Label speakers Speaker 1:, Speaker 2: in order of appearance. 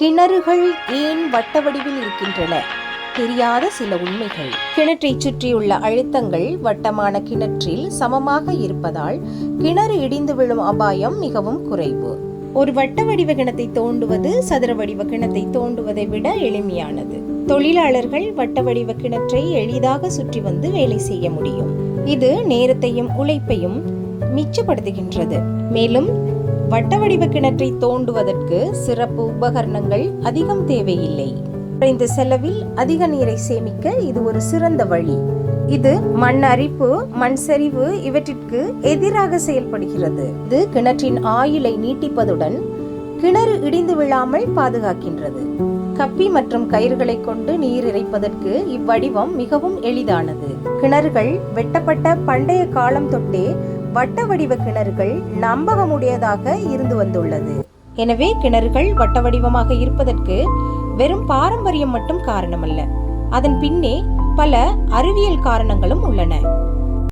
Speaker 1: கிணறுகள் ஏன் வட்ட வடிவில் இருக்கின்றன? தெரியாத சில உண்மைகள். கிணற்றை சுற்றியுள்ள அழுத்தங்கள் வட்டமான கிணற்றில் சமமாக இருப்பதால் கிணறு இடிந்து விழும் அபாயம் மிகவும் குறைவு. ஒரு வட்ட வடிவ கிணத்தை தோண்டுவது சதுர வடிவ கிணத்தை தோண்டுவதை விட எளிமையானது. தொழிலாளர்கள் வட்ட வடிவ கிணற்றை எளிதாக சுற்றி வந்து வேலை செய்ய முடியும். இது நேரத்தையும் உழைப்பையும் மிச்சப்படுத்துகின்றது. மேலும் வட்ட வடிவ கிணற்றை தோண்டுவதற்கு சிறப்பு உபகரணங்கள் அதிகம் தேவையில்லை. குறைந்த செலவில் அதிக நீரை சேமிக்க இது ஒரு சிறந்த வழி. இது மண் அரிப்பு மண் சரிவு இவற்றிற்கு எதிராக செயல்படுகிறது. இது கிணற்றின் ஆயுளை நீட்டிப்பதுடன் கிணறு இடிந்து விழாமல் பாதுகாக்கின்றது. கப்பி மற்றும் கயிறுகளை கொண்டு நீர் இறைப்பதற்கு இவ்வடிவம் மிகவும் எளிதானது. கிணறுகள் வெட்டப்பட்ட பண்டைய காலம் தொட்டே வட்ட வடிவ கிணறுகள் நம்பகமுடையதாக இருந்து வந்துள்ளது. எனவே கிணறுகள் வட்ட வடிவமாக இருப்பதற்கு வெறும் பாரம்பரியம் மட்டும் காரணமல்ல. அதன் பின்னே பல அறிவியல் காரணங்களும் உள்ளன.